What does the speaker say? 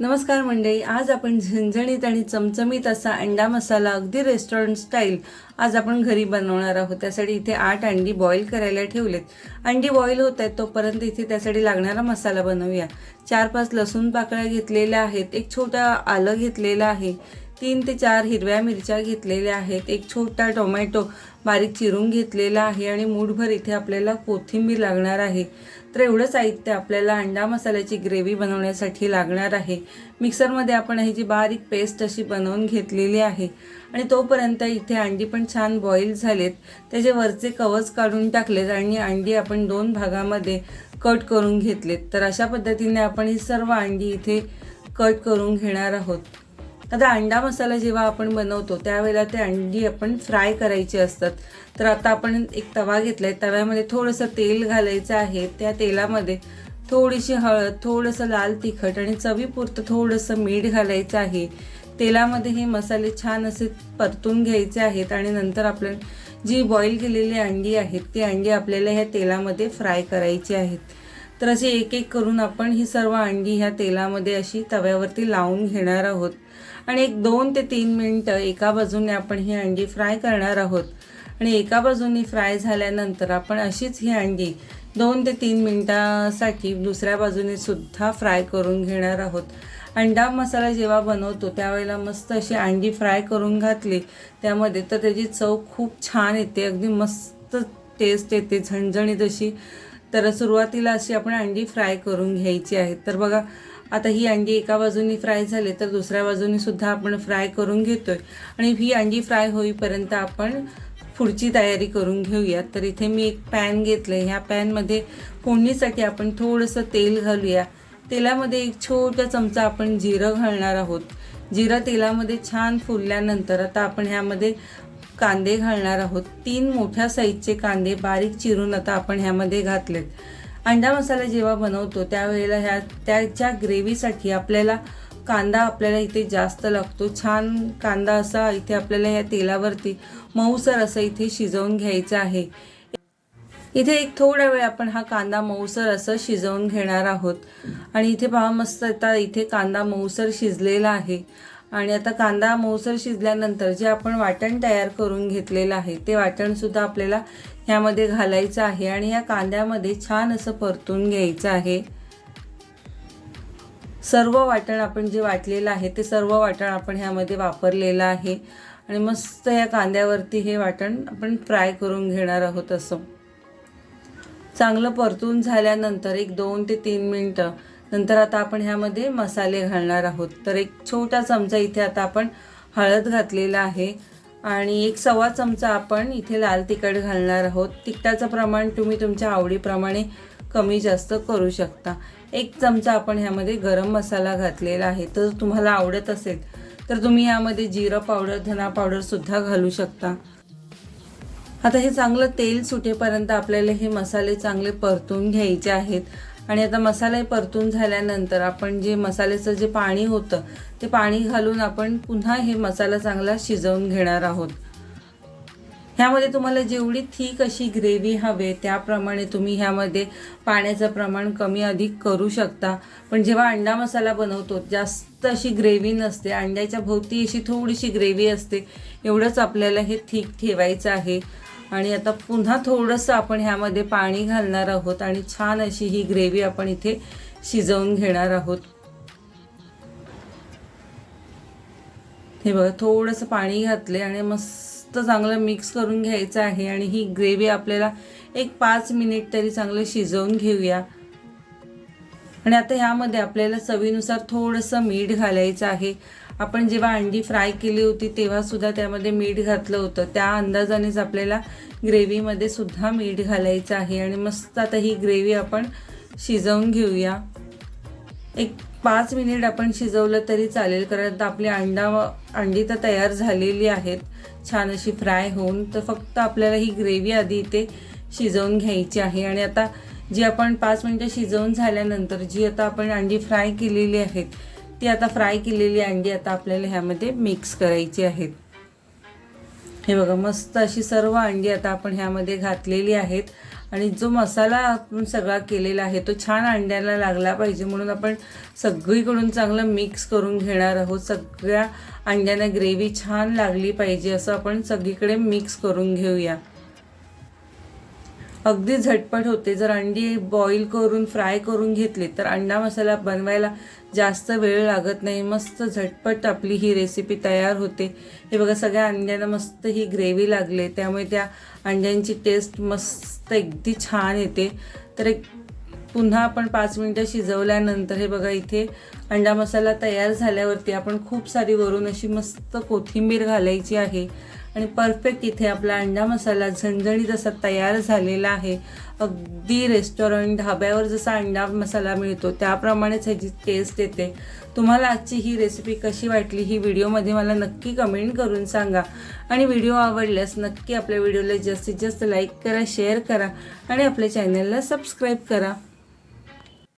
नमस्कार मंडळी आज आपण झणझणीत आणि चमचमीत असा अंडा मसाला अगदी रेस्टॉरंट स्टाईल आज आपण घरी बनवणार आहोत. त्यासाठी इथे आठ अंडी बॉईल करायला ठेवलेत. अंडी बॉईल होत आहेत तोपर्यंत इथे त्यासाठी लागणारा मसाला बनवूया. चार पाच लसूण पाकळ्या घेतलेल्या आहेत एक छोटा आलं घेतलेलं आहे. तीन ते चार हिरव्या मिरच्या घेतलेल्या आहेत. एक छोटा टोमॅटो बारीक चिरून घेतलेला आहे आणि मूठभर इथे आपल्याला कोथिंबीर लागणार आहे. तर एवढं साहित्य आपल्याला अंडा मसाल्याची ग्रेव्ही बनवण्यासाठी लागणार आहे. मिक्सरमध्ये आपण ह्याची बारीक पेस्ट अशी बनवून घेतलेली आहे आणि तोपर्यंत इथे अंडी पण छान बॉईल झालेत. त्याचे वरचे कवच काढून टाकलेत आणि अंडी आपण दोन भागामध्ये कट करून घेतलेत. तर अशा पद्धतीने आपण ही सर्व अंडी इथे कट करून घेणार आहोत. आता अंडा मसाला जेव्हा आपण बनवतो त्यावेळेला ते अंडी आपण फ्राय करायची असतात. तर आता आपण एक तवा घेतला आहे तव्यामध्ये थोडंसं तेल घालायचं आहे. त्या तेलामध्ये थोडीशी हळद थोडंसं लाल तिखट आणि चवीपुरतं थोडंसं मीठ घालायचं आहे. तेलामध्ये हे मसाले छान असे परतून घ्यायचे आहेत आणि नंतर आपण जी बॉईल केलेली अंडी आहेत ती अंडी आपल्याला ह्या तेलामध्ये फ्राय करायची आहेत. तर असे एक एक करून आपण ही सर्व अंडी ह्या तेलामध्ये अशी तव्यावरती लावून घेणार आहोत. आणि एक दोन ते तीन मिनटं एका बाजूने आपण ही अंडी फ्राय करणार आहोत. आणि एका बाजूने फ्राय झाल्यानंतर आपण अशीच ही अंडी दोन ते तीन मिनटासाठी दुसऱ्या बाजूने सुद्धा फ्राय करून घेणार आहोत. अंडा मसाला जेव्हा बनवतो त्यावेळेला मस्त अशी अंडी फ्राय करून घातली त्यामध्ये तर त्याची चव खूप छान येते अगदी मस्त टेस्ट येते झणझणीत अशी. तर सुरुवातीला अशी आपण अंडी फ्राय करून घ्यायची आहेत तर बघा आता ही अंडी एका बाजूनी फ्राय झाले तर दुसऱ्या बाजूनी सुद्धा आपण फ्राय करून घेतोय. आणि ही अंडी फ्राय होईपर्यंत आपण पुढची तयारी करून घेऊया तर इथे मी एक पॅन घेतलं ह्या पॅनमध्ये फोडणीसाठी आपण थोडंसं तेल घालूया. तेलामध्ये एक छोटा चमचा आपण जिरं घालणार आहोत. जिरं तेलामध्ये छान फुलल्यानंतर आता आपण ह्यामध्ये कांदे घालणार आहोत. तीन मोठ्या साईजचे कांदे बारीक चिरून आता आपण ह्यामध्ये घातलेत. अंडा मसाला जेव्हा बनवतो त्यावेळेला ह्या त्याच्या ग्रेव्हीसाठी आपल्याला कांदा आपल्याला इथे जास्त लागतो. छान कांदा असा इथे आपल्याला ह्या तेलावरती मऊसर असं इथे शिजवून घ्यायचं आहे. इथे एक थोडा वेळ आपण हा कांदा मऊसर असं शिजवून घेणार आहोत. आणि इथे पहा मस्त आता इथे कांदा मऊसर शिजलेला आहे. आणि आता कांदा मऊसर शिजल्यानंतर जे आपण वाटण तयार करून घेतलेलं आहे ते वाटणसुद्धा आपल्याला ह्यामध्ये घालायचं आहे आणि या कांद्यामध्ये छान असं परतून घ्यायचं आहे. सर्व वाटण आपण जे वाटलेलं आहे ते सर्व वाटण आपण ह्यामध्ये वापरलेलं आहे. आणि मस्त या कांद्यावरती हे वाटण आपण फ्राय करून घेणार आहोत असं. चांगलं परतून झाल्यानंतर एक दोन ते तीन मिनटं नंतर आता आपण ह्यामध्ये मसाले घालणार आहोत. तर एक छोटा चमचा इथे आता आपण हळद घातलेला आहे. आणि एक सव्वा चमचा आपण इथे लाल तिखट घालणार आहोत. तिखटाचं प्रमाण तुम्ही तुमच्या आवडीप्रमाणे कमी जास्त करू शकता. एक चमचा आपण ह्यामध्ये गरम मसाला घातलेला आहे. तर तुम्हाला आवडत असेल तर तुम्ही यामध्ये जिरं पावडर धना पावडरसुद्धा घालू शकता. आता हे चांगलं तेल सुटेपर्यंत आपल्याला हे मसाले चांगले परतून घ्यायचे आहेत. आणि आता मसाले परतून झाल्यानंतर आपण जे मसाल्याचं जे पाणी होतं ते पाणी घालून आपण पुन्हा हे मसाला चांगला शिजवून घेणार आहोत. ह्यामध्ये तुम्हाला जेवढी थीक अशी ग्रेव्ही हवे त्याप्रमाणे तुम्ही ह्यामध्ये पाण्याचं प्रमाण कमी अधिक करू शकता. पण जेव्हा अंडा मसाला बनवतो जास्त अशी ग्रेव्ही नसते. अंड्याच्या भोवती अशी थोडीशी ग्रेव्ही असते. एवढंच आपल्याला हे थीक ठेवायचं आहे. आणि आता पुन्हा थोडंसं आपण ह्यामध्ये पाणी घालणार आहोत आणि छान अशी ही ग्रेव्ही आपण इथे शिजवून घेणार आहोत. हे बघा थोडंसं पाणी घातले आणि मस्त चांगलं मिक्स करून घ्यायचं आहे आणि ही ग्रेव्ही आपल्याला एक पाच मिनिट तरी चांगलं शिजवून घेऊया. आणि आता ह्यामध्ये आपल्याला चवीनुसार थोडंसं मीठ घालायचं आहे. आपण जेव्हा अंडी फ्राय केली होती तेव्हा सुद्धा त्यामध्ये मीठ घातलं होतं. त्या अंदाजानेच आपल्याला ग्रेव्हीमध्ये सुद्धा मीठ घालायचं आहे आणि मस्त आता ही ग्रेव्ही आपण शिजवून घेऊया. एक पाच मिनिट आपण शिजवलं तरी चालेल कारण आता आपली अंडा अंडी तर तयार झालेली आहेत. छान अशी फ्राय होऊन तर फक्त आपल्याला ही ग्रेव्ही आधी इथे शिजवून घ्यायची आहे. आणि आता जी आपण पाच मिनटं शिजवून झाल्यानंतर जी आता आपण अंडी फ्राय केलेली आहेत ती आता फ्राय केलेली अंडी आता आपल्याला ह्यामध्ये मिक्स करायची आहेत. हे बघा मस्त अशी सर्व अंडी आता आपण ह्यामध्ये घातलेली आहेत. आणि जो मसाला आपण सगळा केलेला आहे तो छान अंड्याला लागला पाहिजे. म्हणून आपण सगळीकडून चांगलं मिक्स करून घेणार आहोत. सगळ्या अंड्यांना ग्रेव्ही छान लागली पाहिजे असं आपण सगळीकडे मिक्स करून घेऊया. अगदी झटपट होते. जर अंडी बॉईल करून फ्राय करून घेतली तर अंडा मसाला बनवायला जास्त वेळ लागत नाही. मस्त झटपट आपली ही रेसिपी तयार होते. हे बघा सगळ्या अंड्यांना मस्त ही ग्रेव्ही लागले. त्यामुळे त्या अंड्यांची टेस्ट मस्त अगदी छान येते. तर एक पुन्हा आपण पाच मिनटं शिजवल्यानंतर हे बघा इथे अंडा मसाला तयार झाल्यावरती आपण खूप सारी वरून अशी मस्त कोथिंबीर घालायची आहे. आणि परफेक्ट इथे आपला अंडा मसाला झणझणीत असा तयार झालेला आहे. अगदी रेस्टॉरंट ढाब्यावर जसा अंडा मसाला मिळतो त्याप्रमाणेच ह्याची टेस्ट येते. तुम्हाला आजची ही रेसिपी कशी वाटली ही व्हिडिओमध्ये मला नक्की कमेंट करून सांगा. आणि व्हिडिओ आवडल्यास नक्की आपल्या व्हिडिओला जास्तीत जास्त लाईक करा शेअर करा आणि आपल्या चॅनलला सबस्क्राईब करा.